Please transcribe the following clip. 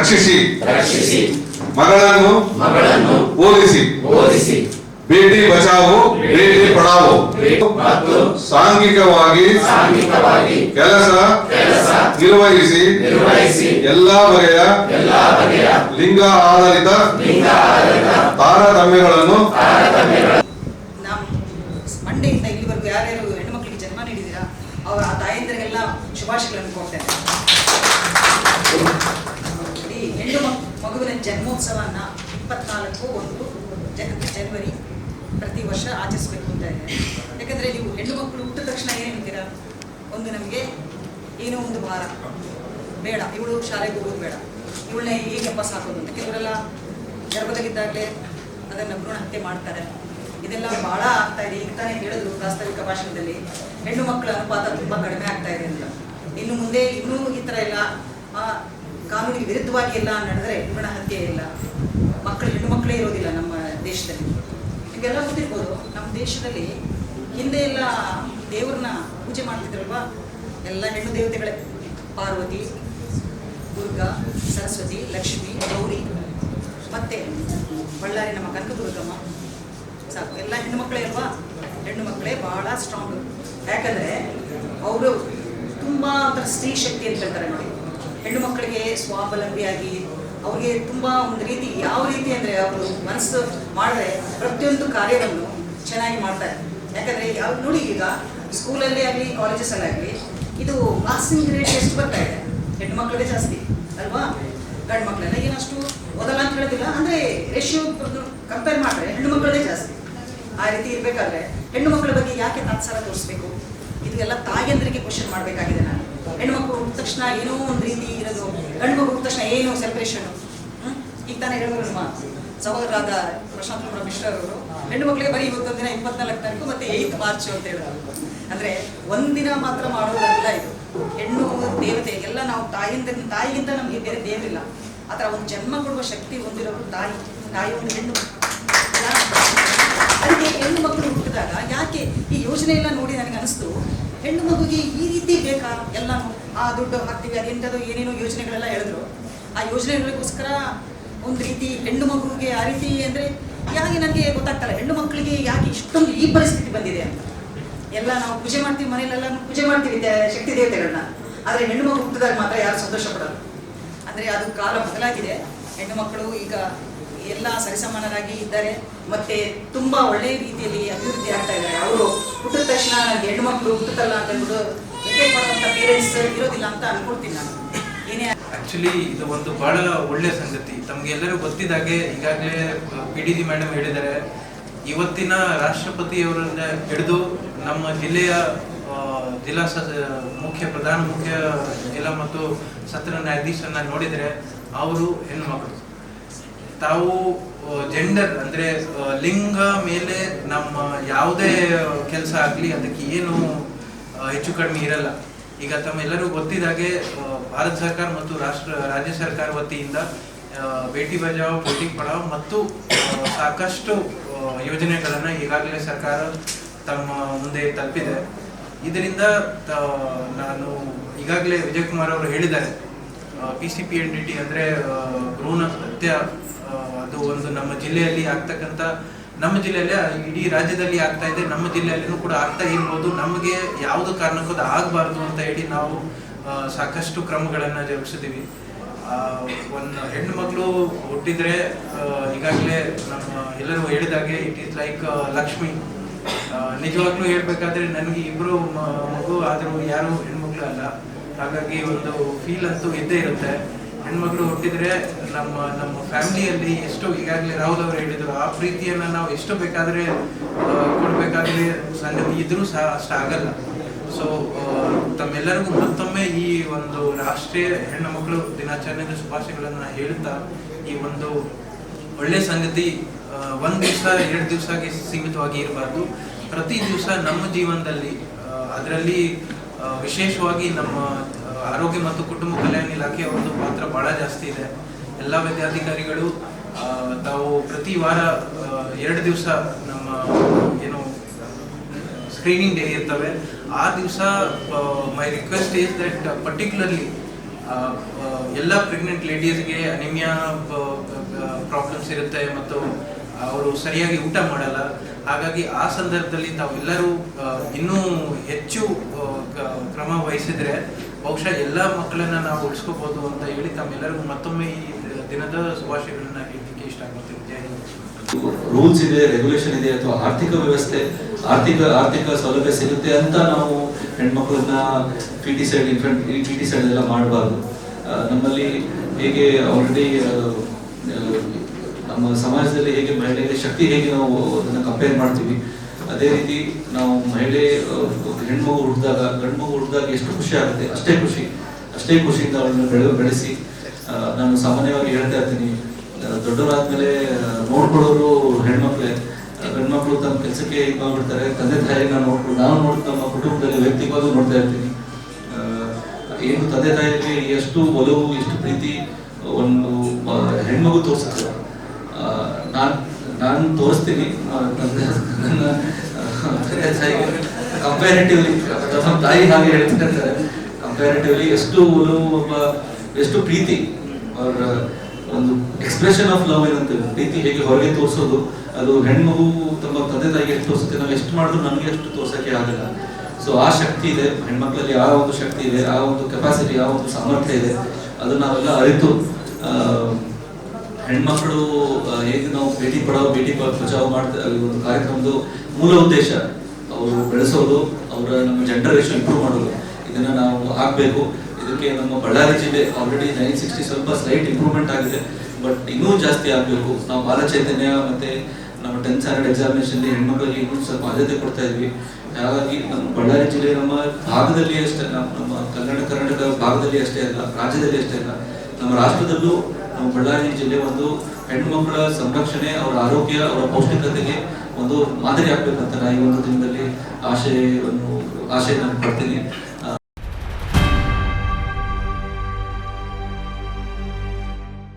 ರಕ್ಷಿಸಿ. ರಕ್ಷಿಸಿ. ಮಗಳನ್ನು ಮಗಳನ್ನು ಓದಿಸಿ. ಓದಿಸಿ. ಬೇಟಿ ಬಚಾವೋ ಬೇಟಿ ಪಡಾವೋ. ಮತ್ತು ಸಾಂಘಿಕವಾಗಿ ಸಾಂಘಿಕವಾಗಿ ಕೆಲಸ ಕೆಲಸ ನಿರ್ವಹಿಸಿ. ನಿರ್ವಹಿಸಿ. ಎಲ್ಲಾ ಬಗೆಯ ಎಲ್ಲಾ ಬಗೆಯ ಲಿಂಗ ಆಧಾರಿತ ಲಿಂಗ ಆಧಾರಿತ ತಾರತಮ್ಯಗಳನ್ನು ನಾವು ಮಂಡೆಯಿಂದ ಇಲ್ಲಿವರೆಗೂ ಯಾರ್ಯಾರು ಹೆಣ್ಣುಮಕ್ಕಳಿಗೆ ಜನ್ಮ ನೀಡಿದ್ದೀರಾ ಅವರ ಆ ತಾಯಂದಿರಿಗೆಲ್ಲ ಶುಭಾಶಯಗಳನ್ನು ಕೊಡ್ತೇನೆ ಈ ಹೆಣ್ಣು ಮಗುವಿನ ಜನ್ಮೋತ್ಸವನ ಇಪ್ಪತ್ನಾಲ್ಕು ಒಂದು ಜನ ಜನವರಿ ಪ್ರತಿ ವರ್ಷ ಆಚರಿಸಬೇಕು ಅಂತ ಇದೆ. ಯಾಕಂದ್ರೆ ನೀವು ಹೆಣ್ಣು ಮಕ್ಕಳು ಹುಟ್ಟಿದ ತಕ್ಷಣ ಏನು ಹೇಳ್ತೀರಾ? ಒಂದು ನಮಗೆ ಏನೋ ಒಂದು ಭಾರ. ಬೇಡ ಇವಳು ಶಾಲೆಗೆ ಹೋಗೋದು ಬೇಡ. ಇವಳನ್ನ ಹೇಗೆಪ್ಪ ಸಾಕೋದು ಅಂತ. ಕೆಲವರೆಲ್ಲ ಗರ್ಭದಲ್ಲಿದ್ದಾಗಲೇ ಅದನ್ನು ಭ್ರೂಣ ಹತ್ಯೆ ಮಾಡ್ತಾರೆ. ಇದೆಲ್ಲ ಬಹಳ ಆಗ್ತಾ ಇದೆ. ಈಗ ತಾನೇ ಹೇಳಿದ್ರು ಪ್ರಾಸ್ತಾವಿಕ ಭಾಷಣದಲ್ಲಿ ಹೆಣ್ಣು ಮಕ್ಕಳ ಅನುಪಾತ ತುಂಬ ಕಡಿಮೆ ಆಗ್ತಾ ಇದೆ ಅಂತ. ಇನ್ನು ಮುಂದೆ ಇನ್ನೂ ಈ ಥರ ಎಲ್ಲ ಆ, ಕಾನೂನಿಗೆ ವಿರುದ್ಧವಾಗಿ ಎಲ್ಲ ನಡೆದರೆ ಭ್ರೂಣ ಹತ್ಯೆ ಇಲ್ಲ. ಮಕ್ಕಳು ಹೆಣ್ಣು ಮಕ್ಕಳೇ ಇರೋದಿಲ್ಲ ನಮ್ಮ ದೇಶದಲ್ಲಿ. ಇವೆಲ್ಲ ಗೊತ್ತಿರ್ಬೋದು. ನಮ್ಮ ದೇಶದಲ್ಲಿ ಹಿಂದೆ ಎಲ್ಲ ದೇವ್ರನ್ನ ಪೂಜೆ ಮಾಡ್ತಿದ್ರಲ್ವಾ? ಎಲ್ಲ ಹೆಣ್ಣು ದೇವತೆಗಳೇ. ಪಾರ್ವತಿ, ದುರ್ಗಾ, ಸರಸ್ವತಿ, ಲಕ್ಷ್ಮಿ, ಗೌರಿ, ಮತ್ತೆ ಬಳ್ಳಾರಿ ನಮ್ಮ ಕನಕದುರ್ಗಮ್ಮ. ಸಾಕು. ಎಲ್ಲ ಹೆಣ್ಣು ಮಕ್ಕಳೇ ಅಲ್ವಾ? ಹೆಣ್ಣು ಮಕ್ಕಳೇ ಬಹಳ ಸ್ಟ್ರಾಂಗ್ ಯಾಕಂದ್ರೆ ಅವರು ತುಂಬಾ ಒಂಥರ ಸ್ತ್ರೀ ಶಕ್ತಿ ಅಂತ ಹೇಳ್ತಾರೆ ನೋಡಿ. ಹೆಣ್ಣು ಮಕ್ಕಳಿಗೆ ಸ್ವಾವಲಂಬಿಯಾಗಿ ಅವ್ರಿಗೆ ತುಂಬಾ ಒಂದು ರೀತಿ ಯಾವ ರೀತಿ ಅಂದ್ರೆ ಅವರು ಮನಸ್ಸು ಮಾಡಿದ್ರೆ ಪ್ರತಿಯೊಂದು ಕಾರ್ಯವನ್ನು ಚೆನ್ನಾಗಿ ಮಾಡ್ತಾರೆ ಯಾಕಂದ್ರೆ ಯಾವ ನೋಡಿ ಈಗ ಸ್ಕೂಲಲ್ಲೇ ಆಗಲಿ ಕಾಲೇಜಸ್ ಆಗಲಿ, ಇದು ಪಾಸಿಂಗ್ ರೇಟ್ ಎಷ್ಟು ಬರ್ತಾ ಇದೆ? ಹೆಣ್ಣು ಮಕ್ಕಳೇ ಜಾಸ್ತಿ, ಅಲ್ವಾ? ಗಂಡು ಮಕ್ಕಳೆಲ್ಲ ಏನಷ್ಟು ಓದಲ್ಲ ಅಂತ ಹೇಳೋದಿಲ್ಲ. ಅಂದ್ರೆ ರೇಷಿಯೋ ಕಂಪೇರ್ ಮಾಡಿದ್ರೆ ಹೆಣ್ಣು ಮಕ್ಕಳೇ ಜಾಸ್ತಿ. ಆ ರೀತಿ ಇರಬೇಕಾದ್ರೆ ಹೆಣ್ಣು ಮಕ್ಕಳ ಬಗ್ಗೆ ಯಾಕೆ ತಾತ್ಸಾರ ತೋರಿಸ್ಬೇಕು? ಇದು ಎಲ್ಲ ತಾಯಿಯಂದ್ರಿಗೆ ಕ್ವಶನ್ ಮಾಡಬೇಕಾಗಿದೆ ನಾನು. ಹೆಣ್ಣು ಮಕ್ಕಳು ಹುಟ್ಟಿದ ತಕ್ಷಣ ಏನೋ ಒಂದು ರೀತಿ ಇರೋದು. ಗಂಡು ಹುಟ್ಟಿದ ತಕ್ಷಣ ಏನು ಸೆಲೆಬ್ರೇಷನ್ ಈಗ ತಾನೇ ಹೇಳಿದ್ರು ನಮ್ಮ ಸಹೋದರಾದ ಪ್ರಶಾಂತ್ ಕುಮಾರ್ ಮಿಶ್ರ ಅವರು. ಹೆಣ್ಣು ಮಕ್ಕಳಿಗೆ ಬರೀ ಇವತ್ತೊಂದು ದಿನ ಇಪ್ಪತ್ನಾಲ್ಕು ತಾರೀಕು ಮತ್ತೆ ಏಯ್ತ್ ಮಾರ್ಚ್ ಅಂತ ಹೇಳಿದ್ರು. ಅಂದ್ರೆ ಒಂದಿನ ಮಾತ್ರ ಮಾಡೋದಲ್ಲ ಇದು. ಹೆಣ್ಣು ದೇವತೆ, ಎಲ್ಲ ನಾವು ತಾಯಿಂದ ತಾಯಿಗಿಂತ ನಮಗೆ ಬೇರೆ ದೇವರಿಲ್ಲ. ಆ ಥರ ಒಂದು ಜನ್ಮ ಕೊಡುವ ಶಕ್ತಿ ಹೊಂದಿರೋರು ತಾಯಿ ತಾಯಿ ಒಂದು ಹೆಣ್ಣು? ಅದಕ್ಕೆ ಹೆಣ್ಣು ಮಕ್ಕಳು ಹುಟ್ಟಿದಾಗ ಯಾಕೆ ಯೋಜನೆ ಎಲ್ಲ ನೋಡಿ ನನಗೆ ಅನಿಸ್ತು. ಹೆಣ್ಣು ಮಗುಗೆ ಈ ರೀತಿ ಬೇಕಾ? ಎಲ್ಲ ಆ ದುಡ್ಡು ಹಾಕ್ತೀವಿ ಅದೆಂಥದ್ದು ಏನೇನೋ ಯೋಜನೆಗಳೆಲ್ಲ ಹೇಳಿದ್ರು. ಆ ಯೋಜನೆಗಳಿಗೋಸ್ಕರ ಒಂದು ರೀತಿ ಹೆಣ್ಣು ಮಗುಗೆ ಆ ರೀತಿ ಅಂದರೆ ಯಾಕೆ ನನಗೆ ಗೊತ್ತಾಗ್ತಲ್ಲ, ಹೆಣ್ಣು ಮಕ್ಕಳಿಗೆ ಯಾಕೆ ಇಷ್ಟೊಂದು ಈ ಪರಿಸ್ಥಿತಿ ಬಂದಿದೆ ಅಂತ. ಎಲ್ಲ ನಾವು ಪೂಜೆ ಮಾಡ್ತೀವಿ, ಮನೆಯಲ್ಲೆಲ್ಲ ಪೂಜೆ ಮಾಡ್ತೀವಿ ಶಕ್ತಿ ದೇವತೆಗಳನ್ನ. ಆದರೆ ಹೆಣ್ಣು ಮಗು ಹುಟ್ಟಿದಾಗ ಮಾತ್ರ ಯಾರು ಸಂತೋಷ ಪಡೋದು ಅಂದರೆ ಅದು ಕಾಲ ಬದಲಾಗಿದೆ. ಹೆಣ್ಣು ಮಕ್ಕಳು ಈಗ ಎಲ್ಲ ಸರಿಸಮಾನರಾಗಿ ಇದ್ದಾರೆ. ಮತ್ತೆ ತುಂಬಾ ಒಳ್ಳೆಯ ರೀತಿಯಲ್ಲಿ ಅಭಿವೃದ್ಧಿ ಆಗ್ತಾ ಇದ್ದಾರೆ. ಅವರು ಹುಟ್ಟಿದ ತಕ್ಷಣ ಹೆಣ್ಣು ಮಕ್ಕಳು ಹುಟ್ಟುತ್ತಲ್ಲ ಅಂತ ಹೇಳ್ಬಿಟ್ಟು ಪೇರೆಂಟ್ಸ್ ಇರೋದಿಲ್ಲ ಅಂತ ಅನ್ಕೊಳ್ತೀನಿ ನಾನು. ಏನೇ ಆಕ್ಚುಲಿ ಇದು ಒಂದು ಬಹಳ ಒಳ್ಳೆ ಸಂಗತಿ. ತಮ್ಗೆಲ್ಲರೂ ಗೊತ್ತಿದ್ದಾಗೆ ಈಗಾಗಲೇ ಪಿ ಡಿ ಜಿ ಮೇಡಮ್ ಹೇಳಿದ್ದಾರೆ. ಇವತ್ತಿನ ರಾಷ್ಟ್ರಪತಿಯವರನ್ನ ಹಿಡಿದು ನಮ್ಮ ಜಿಲ್ಲೆಯ ಜಿಲ್ಲಾ ಸ, ಮುಖ್ಯ, ಪ್ರಧಾನ ಮುಖ್ಯ ಜಿಲ್ಲಾ ಮತ್ತು ಸತ್ರ ನ್ಯಾಯಾಧೀಶರನ್ನ ನೋಡಿದರೆ ಅವರು ಹೆಣ್ಮಕ್ಳು ತಾವು ಜೆಂಡರ್ ಅಂದ್ರೆ ಲಿಂಗ ಮೇಲೆ ನಮ್ಮ ಯಾವುದೇ ಕೆಲಸ ಆಗಲಿ, ಅದಕ್ಕೆ ಏನು ಹೆಚ್ಚು ಕಡಿಮೆ ಇರಲ್ಲ. ಈಗ ತಮ್ಮೆಲ್ಲರೂ ಗೊತ್ತಿದ್ದಾಗೆ ಭಾರತ ಸರ್ಕಾರ ಮತ್ತು ರಾಷ್ಟ್ರ, ರಾಜ್ಯ ಸರ್ಕಾರ ವತಿಯಿಂದ ಬೇಟಿ ಬಚಾವ್ ಬೇಟಿ ಪಡಾವ್ ಮತ್ತು ಸಾಕಷ್ಟು ಯೋಜನೆಗಳನ್ನ ಈಗಾಗಲೇ ಸರ್ಕಾರ ತಮ್ಮ ಮುಂದೆ ತಲುಪಿದೆ. ಇದರಿಂದ ನಾನು ಈಗಾಗಲೇ ವಿಜಯ್ ಕುಮಾರ್ ಅವರು ಹೇಳಿದ್ದಾರೆ. P C P N D T ಅಂದರೆ ಭ್ರೂಣ ಹತ್ಯೆ ಒಂದು ನಮ್ಮ ಜಿಲ್ಲೆಯಲ್ಲಿ ಆಗ್ತಕ್ಕಂಥ, ನಮ್ಮ ಜಿಲ್ಲೆಯಲ್ಲಿ ಇಡೀ ರಾಜ್ಯದಲ್ಲಿ ಆಗ್ತಾ ಇದೆ, ನಮ್ಮ ಜಿಲ್ಲೆಯಲ್ಲಿನೂ ಕೂಡ ಆಗ್ತಾ ಇರ್ಬೋದು. ನಮಗೆ ಯಾವುದು ಕಾರಣಕ್ಕೂ ಅದು ಆಗಬಾರ್ದು ಅಂತ ಹೇಳಿ ನಾವು ಸಾಕಷ್ಟು ಕ್ರಮಗಳನ್ನು ಜರುಗಿಸಿದ್ದೀವಿ. ಒಂದು ಹೆಣ್ಣು ಮಗಳು ಹುಟ್ಟಿದ್ರೆ ಈಗಾಗಲೇ ನಮ್ಮ ಎಲ್ಲರೂ ಹೇಳಿದಾಗೆ ಇಟ್ ಈಸ್ ಲೈಕ್ ಲಕ್ಷ್ಮಿ. ನಿಜವಾಗ್ಲೂ ಹೇಳ್ಬೇಕಾದ್ರೆ ನನಗೆ ಇಬ್ಬರು ಮಗು ಆದರೂ ಯಾರು ಹೆಣ್ಮಕ್ಳು ಅಲ್ಲ. ಹಾಗಾಗಿ ಒಂದು ಫೀಲ್ ಅಂತೂ ಇದ್ದೇ ಇರುತ್ತೆ. ಹೆಣ್ಮಕ್ಳು ಹುಟ್ಟಿದ್ರೆ ನಮ್ಮ ನಮ್ಮ ಫ್ಯಾಮಿಲಿಯಲ್ಲಿ ಎಷ್ಟು, ಈಗಾಗಲೇ ರಾಹುಲ್ ಅವರು ಹೇಳಿದ್ರು, ಆ ಪ್ರೀತಿಯನ್ನು ನಾವು ಎಷ್ಟು ಬೇಕಾದರೆ ಕೊಡಬೇಕಾದ್ರೆ ಸಂಗತಿ ಇದ್ರೂ ಸಹ ಅಷ್ಟು ಆಗಲ್ಲ. ಸೊ ತಮ್ಮೆಲ್ಲರಿಗೂ ಮತ್ತೊಮ್ಮೆ ಈ ಒಂದು ರಾಷ್ಟ್ರೀಯ ಹೆಣ್ಣು ಮಕ್ಕಳು ದಿನಾಚರಣೆಯ ಶುಭಾಶಯಗಳನ್ನು ಹೇಳ್ತಾ, ಈ ಒಂದು ಒಳ್ಳೆ ಸಂಗತಿ ಒಂದು ದಿವಸ, ಎರಡು ದಿವಸಕ್ಕೆ ಸೀಮಿತವಾಗಿ ಇರಬಾರ್ದು. ಪ್ರತಿ ದಿವಸ ನಮ್ಮ ಜೀವನದಲ್ಲಿ ಅದರಲ್ಲಿ ವಿಶೇಷವಾಗಿ ನಮ್ಮ ಆರೋಗ್ಯ ಮತ್ತು ಕುಟುಂಬ ಕಲ್ಯಾಣ ಒಂದು ಪಾತ್ರ ಬಹಳ ಜಾಸ್ತಿ ಇದೆ. ಎಲ್ಲ ವಿದ್ಯಾಧಿಕಾರಿಗಳು ತಾವು ಪ್ರತಿ ವಾರ ಎರಡು ದಿವಸ ನಮ್ಮ ಏನು ಸ್ಕ್ರೀನಿಂಗ್ ಡೇ ಇರ್ತವೆ. ಆ ದಿವಸ my request is that particularly ಎಲ್ಲ ಪ್ರೆಗ್ನೆಂಟ್ ಲೇಡೀಸ್ಗೆ ಅನಿಮಿಯಾ ಪ್ರಾಬ್ಲಮ್ಸ್ ಇರುತ್ತೆ ಮತ್ತು ಅವರು ಸರಿಯಾಗಿ ಊಟ ಮಾಡಲ್ಲ. ಹಾಗಾಗಿ ಆ ಸಂದರ್ಭದಲ್ಲಿ ತಾವೆಲ್ಲರೂ ಇನ್ನೂ ಹೆಚ್ಚು ಕ್ರಮ ವಹಿಸಿದ್ರೆ ಬಹುಶಃ ಎಲ್ಲ ಮಕ್ಕಳನ್ನ ನಾವು ಉಳಿಸ್ಕೋಬಹುದು ಅಂತ ಹೇಳಿ ತಮ್ಮೆಲ್ಲರಿಗೂ ಮತ್ತೊಮ್ಮೆ ಈ ದಿನದ ಶುಭಾಶಯಗಳನ್ನ ಹೇಳಲಿಕ್ಕೆ ಇಷ್ಟಪಡ್ತೀನಿ ಜಯ ರೂಲ್ಸ್ ಇದೆ ರೆಗ್ಯುಲೇಷನ್ ಇದೆ ಅಥವಾ ಆರ್ಥಿಕ ವ್ಯವಸ್ಥೆ, ಆರ್ಥಿಕ ಆರ್ಥಿಕ ಸೌಲಭ್ಯ ಸಿಗುತ್ತೆ ಅಂತ ನಾವು ಹೆಣ್ಮಕ್ಳನ್ನ P T side infant P T side ಎಲ್ಲ ಮಾಡಬಾರ್ದು. ನಮ್ಮಲ್ಲಿ ಹೇಗೆ ಆಲ್ರೆಡಿ ನಮ್ಮ ಸಮಾಜದಲ್ಲಿ ಹೇಗೆ ಮಹಿಳೆಯರಿಗೆ ಶಕ್ತಿ ಹೇಗೆ ನಾವು ಅದನ್ನು ಕಂಪೇರ್ ಮಾಡ್ತೀವಿ ಅದೇ ರೀತಿ ನಾವು ಮಹಿಳೆ ಹೆಣ್ಮಗು ಹುಟ್ಟಿದಾಗ ಗಂಡು ಮಗು ಹುಟ್ಟಿದಾಗ ಎಷ್ಟು ಖುಷಿ ಆಗುತ್ತೆ? ಅಷ್ಟೇ ಖುಷಿ. ಅಷ್ಟೇ ಖುಷಿಯಿಂದ ಅವಳನ್ನು ಬೆಳೆ, ಬೆಳೆಸಿ ನಾನು ಸಾಮಾನ್ಯವಾಗಿ ಹೇಳ್ತಾ ಇರ್ತೀನಿ. ದೊಡ್ಡವರಾದ್ಮೇಲೆ ನೋಡ್ಕೊಳ್ಳೋರು ಹೆಣ್ಮಕ್ಳೆ. ಹೆಣ್ಮಕ್ಳು ತಮ್ಮ ಕೆಲಸಕ್ಕೆ ಇದು ಮಾಡ್ಬಿಡ್ತಾರೆ ತಂದೆ ತಾಯಿನ ನೋಡ್ಕೊಂಡು, ನಾನು ನೋಡಿ ನಮ್ಮ ಕುಟುಂಬದಲ್ಲಿ ವ್ಯಕ್ತಿಗತವಾಗಿ ನೋಡ್ತಾ ಇರ್ತೀನಿ. ಏನು ತಂದೆ ತಾಯಿಗೆ ಎಷ್ಟು ಒಲವು, ಎಷ್ಟು ಪ್ರೀತಿ, ಒಂದು ಹೆಣ್ಮಗು ತೋರಿಸುತ್ತೆ. ನಾನು ನಾನು ತೋರಿಸ್ತೀನಿ. ನನ್ನ, ತಂದೆ ತಾಯಿಗೆ ಕಂಪ್ಯಾರಿಟಿವ್ಲಿ ನಮ್ಮ ತಾಯಿ ಹಾಗೆ ಹೇಳ್ತಿರ್ತಾರೆ ಕಂಪ್ಯಾರಿಟಿವ್ಲಿ ಎಷ್ಟು ಒಬ್ಬ, ಎಷ್ಟು ಪ್ರೀತಿ ಅವರ ಒಂದು ಎಕ್ಸ್ಪ್ರೆಷನ್ ಆಫ್ ಲವ್ ಏನಂತೇವೆ ಪ್ರೀತಿ ಹೇಗೆ ಹೊರಗೆ ತೋರಿಸೋದು, ಅದು ಹೆಣ್ಮಗು ತಮ್ಮ ತಂದೆ ತಾಯಿಗೆ ಎಷ್ಟು ತೋರಿಸುತ್ತೆ, ನಾವು ಎಷ್ಟು ಮಾಡಿದ್ರು ನಮಗೆ ಅಷ್ಟು ತೋರ್ಸೋಕ್ಕೆ ಆಗಲ್ಲ. ಸೊ ಆ ಶಕ್ತಿ ಇದೆ, ಹೆಣ್ಮಕ್ಳಲ್ಲಿ ಆ ಒಂದು ಶಕ್ತಿ ಇದೆ, ಆ ಒಂದು ಕೆಪಾಸಿಟಿ ಆ ಒಂದು ಸಾಮರ್ಥ್ಯ ಇದೆ, ಅದನ್ನ ನಾವೆಲ್ಲ ಅರಿತು ಹೆಣ್ಮಕ್ಳು ಹೇಗೆ ನಾವು ಭೇಟಿ ಪಡಾವ್ ಭೇಟಿ ಬಚಾವ್ ಮಾಡ್ತಾ ಒಂದು ಕಾರ್ಯಕ್ರಮದ ಮೂಲ ಉದ್ದೇಶ ಅವರು ಬೆಳೆಸೋದು, ಅವರ ನಮ್ಮ ಜನರೇಷನ್ ಇಂಪ್ರೂವ್ ಮಾಡೋದು. ಇದನ್ನ ನಾವು ಹಾಕ್ಬೇಕು. ಇದಕ್ಕೆ ನಮ್ಮ ಬಳ್ಳಾರಿ ಜಿಲ್ಲೆ ಆಲ್ರೆಡಿ ನೈನ್ ಸಿಕ್ಸ್ಟಿ ಸ್ವಲ್ಪ ಸ್ಲೈಟ್ ಇಂಪ್ರೂವ್ಮೆಂಟ್ ಆಗಿದೆ. ಬಟ್ ಇನ್ನೂ ಜಾಸ್ತಿ ಆಗಬೇಕು. ನಾವು ಬಾಲ ಚೈತನ್ಯ ಮತ್ತೆ ನಮ್ಮ ಟೆಂತ್ ಸ್ಟ್ಯಾಂಡರ್ಡ್ ಎಕ್ಸಾಮಿನೇಷನ್ ಹೆಣ್ಮಕ್ಳಿಗೆ ಇನ್ನೂ ಸ್ವಲ್ಪ ಆದ್ಯತೆ ಕೊಡ್ತಾ ಇದ್ವಿ. ಹಾಗಾಗಿ ನಮ್ಮ ಬಳ್ಳಾರಿ ಜಿಲ್ಲೆ ನಮ್ಮ ಭಾಗದಲ್ಲಿ ಅಷ್ಟೇ. ನಮ್ಮ ನಮ್ಮ ಕನ್ನಡ ಕರ್ನಾಟಕ ಭಾಗದಲ್ಲಿ ಅಷ್ಟೇ ಅಲ್ಲ, ರಾಜ್ಯದಲ್ಲಿ ಅಷ್ಟೇ ಅಲ್ಲ. ನಮ್ಮ ರಾಷ್ಟ್ರದಲ್ಲೂ ನಮ್ಮ ಬಳ್ಳಾರಿ ಜಿಲ್ಲೆ ಒಂದು ಹೆಣ್ಮಕ್ಳ ಸಂರಕ್ಷಣೆ, ಅವರ ಆರೋಗ್ಯ, ಅವರ ಪೌಷ್ಟಿಕತೆಗೆ ಒಂದು ಮಾದರಿ ಆಗ್ಬೇಕಂತ ನಾ ಈ ಒಂದು ದಿನದಲ್ಲಿ ಆಶಯವನ್ನು ಆಶಯ ನಾನು ಪಡ್ತೀನಿ.